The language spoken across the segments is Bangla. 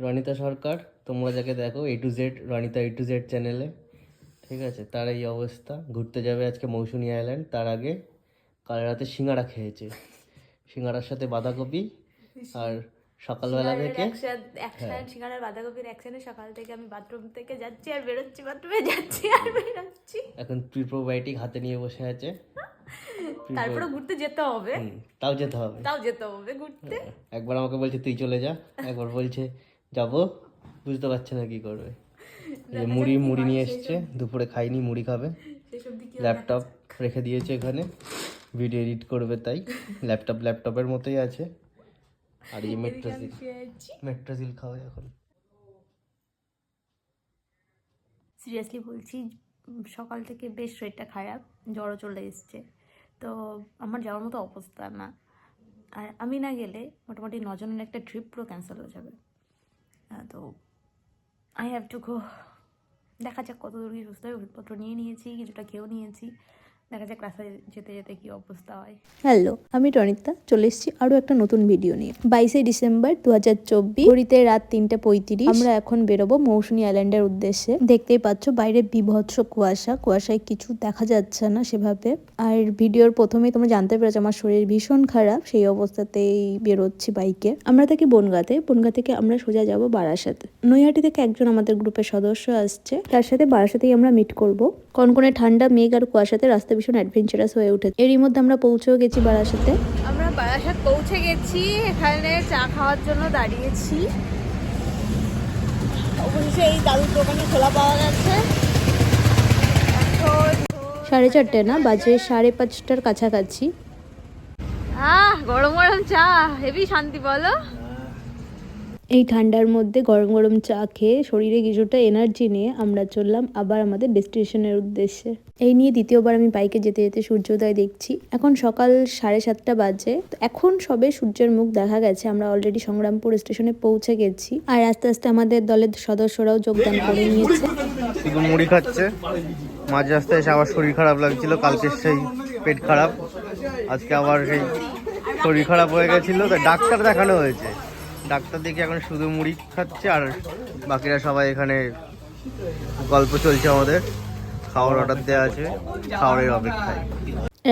রনিতা সরকার তোমরা যাকে দেখো A to Z Ranita A to Z চ্যানেলে ঠিক আছে? তার এই অবস্থা। ঘুরতে যাবে আজকে মৌসুনি আইল্যান্ড তার আগে কাল রাতে সিঙ্গারা খেয়েছে। সিঙ্গারার সাথে বাঁধাকপি আর সকালবেলা থেকে অ্যাকশন সিঙ্গারার বাঁধাকপির অ্যাকশনে সকাল থেকে আমি বাথরুম থেকে যাচ্ছি আর বেরোচ্ছি বাথরুমে যাচ্ছি আর বেরোচ্ছি। এখন প্রিপ্রোবায়োটিক হাতে নিয়ে বসে আছে। তারপরে ঘুরতে যেতে হবে। তাও যেতে হবে। তাও যেতে হবে ঘুরতে। একবার আমাকে বলছে তুই চলে যা। একবার বলছে যাব বুঝতে পারছে না কি করবে। মুড়ি মুড়ি নিয়ে এসছে দুপুরে খাইনি মুড়ি খাবে। ল্যাপটপ রেখে দিয়েছে এখানে ভিডিও এডিট করবে তাই। ল্যাপটপ ল্যাপটপের মতোই আছে। আর এই মেট্রোসিল মেট্রোসিল খাবে এখন। সিরিয়াসলি বলছি সকাল থেকে বেশ শরীরটা খারাপ জ্বরও চলে এসছে। তো আমার যাওয়ার মতো অবস্থা না। আর আমি না গেলে মোটামুটি নজনের একটা ট্রিপ পুরো ক্যান্সেল হয়ে যাবে। তো আই হ্যাভ টু গো দেখা যাক কত দূর কি সুস্থ হয়ে ওষুধপত্র নিয়ে নিয়েছি, কিছুটা খেয়েও নিয়েছি। দেখা যাক ক্লাসে যেতে যেতে কী অবস্থা হয়। হ্যালো, আমি রনিতা চলে এসেছি আরও একটা নতুন ভিডিও নিয়ে। বাইশে ডিসেম্বর দু হাজার চব্বিশ, ঘড়িতে রাত তিনটে পঁয়ত্রিশ। আমরা এখন বেরোবো মৌসুমী আইল্যান্ডের উদ্দেশ্যে। দেখতেই পাচ্ছ, বাইরে বিভৎস কুয়াশা। কুয়াশায় কিছু দেখা যাচ্ছে না সেভাবে। আর ভিডিওর প্রথমেই তোমরা জানতে পেরেছ, আমার শরীর ভীষণ খারাপ। সেই অবস্থাতেই বেরোচ্ছি বাইকে। আমরা থাকি বনগাতে। বনগা থেকে আমরা সোজা যাব বারাসাতে। নৈহাটি থেকে একজন আমাদের গ্রুপের সদস্য আসছে। তার সাথে বারাসাতেই আমরা মিট করব। কনকনে ঠান্ডা, মেঘ আর কুয়াশাতে রাস্তা ভীষণ অ্যাডভেঞ্চারাস হয়ে উঠেছে। এরই মধ্যে আমরা পৌঁছেও গেছি বারাসাতে। আমরা বারাসাত পৌঁছে গেছি এখানে চা খাওয়ার জন্য দাঁড়িয়েছি। অবশেষে এই দাদুর দোকানে খোলা পাওয়া গেছে। সাড়ে চারটে না? বাজে সাড়ে পাঁচটার কাছাকাছি। আহ গরম গরম চা হেভি শান্তি বলো। এই ঠান্ডার মধ্যে গরম গরম চা খেয়ে শরীরে কিছুটা এনার্জি নিয়ে আমরা চললাম আবার আমাদের ডেস্টিনেশনের উদ্দেশ্যে। এই নিয়ে দ্বিতীয়বার আমি বাইকে যেতে যেতে সূর্যোদয় দেখছি। এখন সকাল সাড়ে সাতটা বাজে। তো এখন সবে সূর্যের মুখ দেখা গেছে, আমরা অলরেডি সংগ্রামপুর স্টেশনে পৌঁছে গেছি। আর আস্তে আস্তে আমাদের দলের সদস্যরাও যোগদান করে নিয়েছে। মুড়ি খাচ্ছে। মাঝ রাস্তায় এসে আবার শরীর খারাপ লাগছিল, কালকে সেই পেট খারাপ। আজকে আবার সেই শরীর খারাপ হয়ে গেছিল, তো ডাক্তার দেখানো হয়েছে। ডাক্তার দেখে এখন শুধু মুড়ি খাচ্ছে আর বাকিরা সবাই এখানে গল্প চলছে আমাদের। খাওয়ার অর্ডার দেওয়া আছে, খাওয়ারের অপেক্ষায়।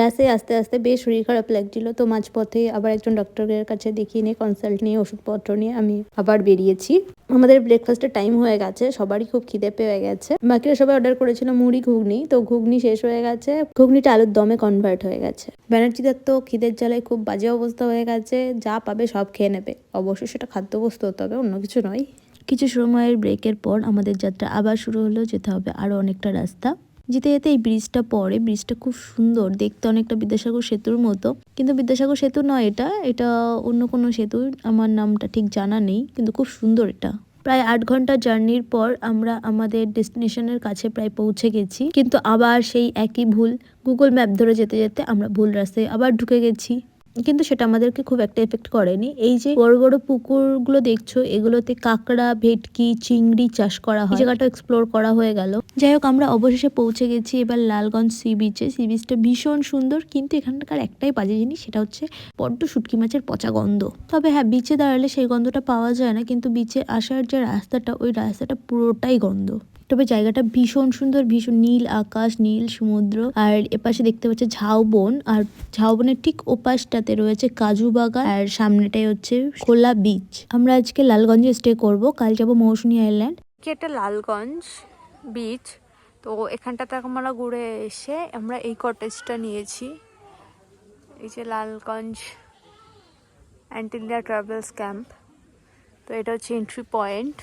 রাস্তায় আস্তে আস্তে বেশ শরীর খারাপ লাগছিল। তো মাঝপথে আবার একজন ডক্টরের কাছে দেখিয়ে নিয়ে কনসাল্ট নিয়ে, ওষুধপত্র নিয়ে আমি আবার বেরিয়েছি। আমাদের ব্রেকফাস্টের টাইম হয়ে গেছে, সবারই খুব খিদে পেয়ে গেছে। বাকিরা সবাই অর্ডার করেছিল মুড়ি, ঘুগনি। তো ঘুগনি শেষ হয়ে গেছে, ঘুগনিটা আলুর দমে কনভার্ট হয়ে গেছে। ব্যানার্জিদের তো খিদের জ্বালায় খুব বাজে অবস্থা হয়ে গেছে, যা পাবে সব খেয়ে নেবে। অবশ্যই সেটা খাদ্যবস্তু হতে হবে, অন্য কিছু নয়। কিছু সময়ের ব্রেকের পর আমাদের যাত্রা আবার শুরু হলো, যেতে হবে আরও অনেকটা রাস্তা। যেতে যেতে এই ব্রিজটা পড়ে। ব্রিজটা খুব সুন্দর। দেখতে অনেকটা বিদ্যাসাগর সেতুর মতো। কিন্তু বিদ্যাসাগর সেতু নয় এটা। এটা অন্য কোনো সেতু। আমার নামটা ঠিক জানা নেই, কিন্তু খুব সুন্দর এটা। প্রায় আট ঘণ্টা জার্নির পর আমরা আমাদের ডেস্টিনেশনের কাছে প্রায় পৌঁছে গেছি। কিন্তু আবার সেই একই ভুল গুগল ম্যাপ ধরে যেতে যেতে আমরা ভুল রাস্তায় আবার ঢুকে গেছি। কিন্তু সেটা আমাদেরকে খুব একটা এফেক্ট করেনি। এই যে বড় বড় পুকুরগুলো দেখছ, এগুলোতে কাঁকড়া, ভেটকি, চিংড়ি চাষ করা হয়। জায়গাটা এক্সপ্লোর করা হয়ে গেল। যাই হোক, আমরা অবশেষে পৌঁছে গেছি এবার লালগঞ্জ সি বিচে সি বিচটা ভীষণ সুন্দর, কিন্তু এখানকার একটাই বাজে জিনিস, সেটা হচ্ছে বড্ড শুটকি মাছের পচা গন্ধ। তবে হ্যাঁ বিচে দাঁড়ালে সেই গন্ধটা পাওয়া যায় না, কিন্তু বিচে আসার যে রাস্তাটা, ওই রাস্তাটা পুরোটাই গন্ধ। তবে জায়গাটা ভীষণ সুন্দর, ভীষণ নীল আকাশ, নীল সমুদ্র। আর এপাশে দেখতে পাচ্ছে ঝাউবন। আর ঝাউবনের ঠিক ওপাশটাতে রয়েছে কাজু বাগান। আর সামনেটাই হচ্ছে খোলা বিচ আমরা আজকে লালগঞ্জে স্টে করব। কাল যাব মৌসুমী আইল্যান্ড কি একটা লালগঞ্জ বিচ তো এখানটাতে আমরা ঘুরে এসে আমরা এই কটেজটা নিয়েছি। এই যে লালগঞ্জ অ্যান্টিলিয়া ট্রাভেলস ক্যাম্প তো এটা হচ্ছে এন্ট্রি পয়েন্ট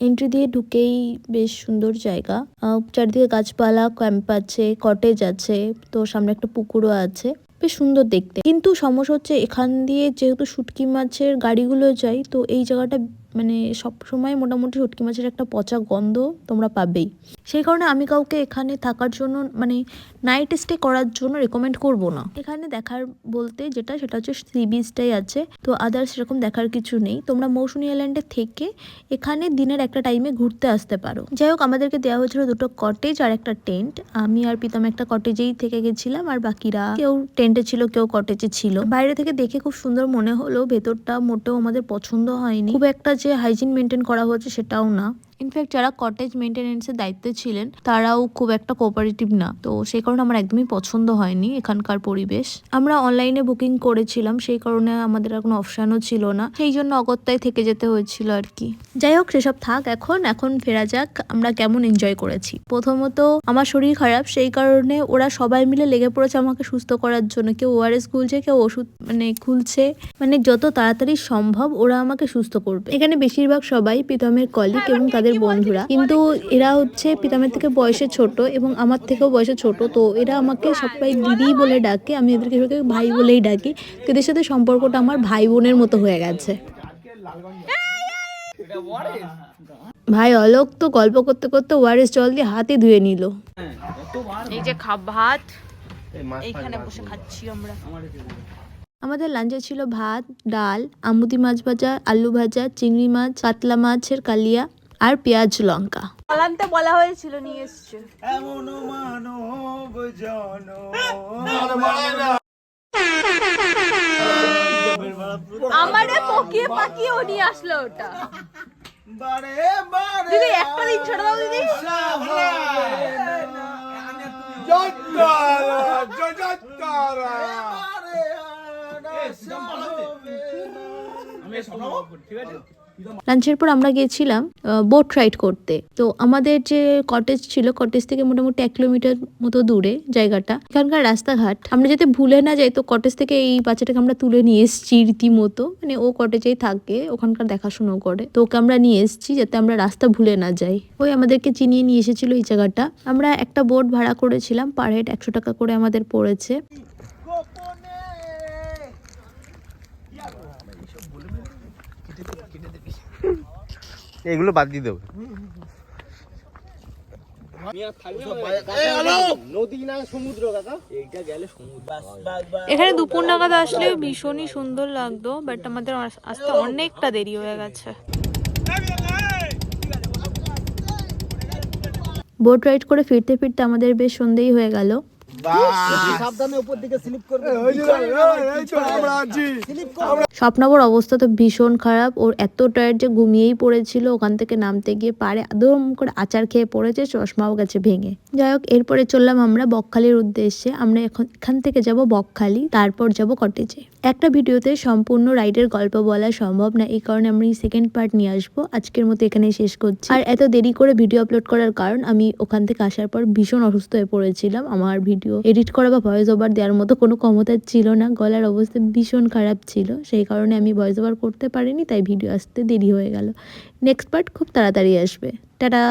এন্ট্রি দিয়ে ঢুকেই বেশ সুন্দর জায়গা। চারিদিকে গাছপালা ক্যাম্প আছে কটেজ আছে, তো সামনে একটা পুকুরও আছে। বেশ সুন্দর দেখতে। কিন্তু সমস্যা হচ্ছে এখান দিয়ে যেহেতু শুটকি মাছের গাড়িগুলো যায়, তো এই জায়গাটা মানে সবসময় মোটামুটি শুটকি মাছের একটা পচা গন্ধ তোমরা পাবেই। সেই কারণে আমি কাউকে এখানে থাকার জন্য মানে নাইট স্টে করার জন্য রেকমেন্ড করব না। এখানে দেখার বলতে যেটা, সেটা হচ্ছে সি বিচটাই আছে। তো আদার্স সেরকম দেখার কিছু নেই। তোমরা মৌসুমী আইল্যান্ডে থেকে এখানে দিনের একটা টাইমে ঘুরতে আসতে পারো। যাই হোক, আমাদেরকে দেওয়া হয়েছিল দুটো কটেজ আর একটা টেন্ট আমি আর প্রীতম একটা কটেজেই থেকে গেছিলাম, আর বাকিরা কেউ টেন্টে ছিল, কেউ কটেজে ছিল। বাইরে থেকে দেখে খুব সুন্দর মনে হলো, ভেতরটা মোটেও আমাদের পছন্দ হয়নি। খুব একটা যে হাইজিন মেনটেন করা হয়েছে সেটাও না। ইনফ্যাক্ট যারা কটেজ মেনটেনেন্সের দায়িত্বে ছিলেন, তারাও খুব একটা কোঅপারেটিভ না। তো সেই কারণে আমার একদমই পছন্দ হয়নি এখানকার পরিবেশ। আমরা অনলাইনে বুকিং করেছিলাম, সেই কারণে আমাদের আর কোনো অপশানও ছিল না। সেই জন্য অগত্যায় থেকে যেতে হয়েছিল আর কি। যাই হোক, সেসব থাক এখন। এখন ফেরা যাক, আমরা কেমন এনজয় করেছি। প্রথমত, আমার শরীর খারাপ, সেই কারণে ওরা সবাই মিলে লেগে পড়েছে আমাকে সুস্থ করার জন্য। কেউ ওআরএস খুলছে, কেউ ওষুধ মানে খুলছে। মানে যত তাড়াতাড়ি সম্ভব ওরা আমাকে সুস্থ করবে। এখানে বেশিরভাগ সবাই প্রীতমের কলিগ এবং তাদের বন্ধুরা। কিন্তু এরা হচ্ছে পিতামের থেকে বয়সে ছোট এবং আমার থেকেও বয়সে ছোট তো এরা আমাকে সবাই দিদি বলে ডাকে। আমি এদেরকে সবাইকে ভাই বলেই ডাকি। তো এদের সাথে সম্পর্কটা আমার ভাই বোনের মতো হয়ে গেছে। ভাই অলোক তো গল্প করতে করতে ওয়ারেস জল দিয়ে হাতে ধুয়ে নিল। এই যে ভাত এইখানে বসে খাচ্ছি আমরা। আমাদের লাঞ্চে ছিল ভাত ডাল আমুদি মাছ ভাজা আলু ভাজা চিংড়ি মাছ কাতলা মাছের কালিয়া আর পেঁয়াজ লঙ্কা। আনতে বলা হয়েছিল নিয়ে এসছে। আমারে পকিয়ে পাকিয়ে ও নিয়ে আসলো ওটা। দিদি একটা দিন ছেড়ে দাও দিদি। লাঞ্চের পর আমরা গিয়েছিলাম বোট রাইড করতে। তো আমাদের যে কটেজ ছিল কটেজ থেকে মোটামুটি এক কিলোমিটার মতো দূরে জায়গাটা। এখানকার রাস্তাঘাট, আমরা যাতে ভুলে না যাই, তো কটেজ থেকে এই বাচ্চাটাকে আমরা তুলে নিয়ে এসেছি রীতিমতো। মানে ও কটেজেই থাকে, ওখানকার দেখাশুনো করে। তো ওকে আমরা নিয়ে এসেছি যাতে আমরা রাস্তা ভুলে না যাই। ওই আমাদেরকে চিনিয়ে নিয়ে এসেছিল এই জায়গাটা। আমরা একটা বোট ভাড়া করেছিলাম পার হেড একশো টাকা করে আমাদের পড়েছে। এগুলো বাদ দিয়ে দেবো। এখানে দুপুর নাগাদ আসলে ভীষণই সুন্দর লাগতো বাট আমাদের আসতে অনেকটা দেরি হয়ে গেছে। বোট রাইড করে ফিরতে ফিরতে আমাদের বেশ সন্ধেই হয়ে গেল। স্বপ্নাবর অবস্থা তো ভীষণ খারাপ। ওর এত টায়ার যে ঘুমিয়েই পড়েছিল ওখান থেকে নামতে গিয়ে পারে আদম করে আচার খেয়ে পড়েছে চশমাও গেছে ভেঙে। যাই হোক এরপরে চললাম আমরা বকখালির উদ্দেশ্যে। আমরা এখন এখান থেকে যাব বকখালি তারপর যাব কটেজে। একটা ভিডিওতে সম্পূর্ণ রাইডের গল্প বলা সম্ভব না, এই কারণে এই সেকেন্ড পার্ট নিয়ে আসব। আজকের মতো এখানে শেষ করছি। আর এত দেরি করে ভিডিও আপলোড করার কারণ, আমি ওখান থেকে আসার পর ভীষণ অসুস্থ হয়ে পড়েছিলাম। আমার ভিডিও এডিট করা বা ভয়েস ওভার দেওয়ার মতো কোনো ক্ষমতা ছিল না। গলার অবস্থা ভীষণ খারাপ ছিল। সেই কারণে আমি ভয়েস ওভার করতে পারিনি, তাই ভিডিও আসতে দেরি হয়ে গেল। নেক্সট পার্ট খুব তাড়াতাড়ি আসবে। টাটা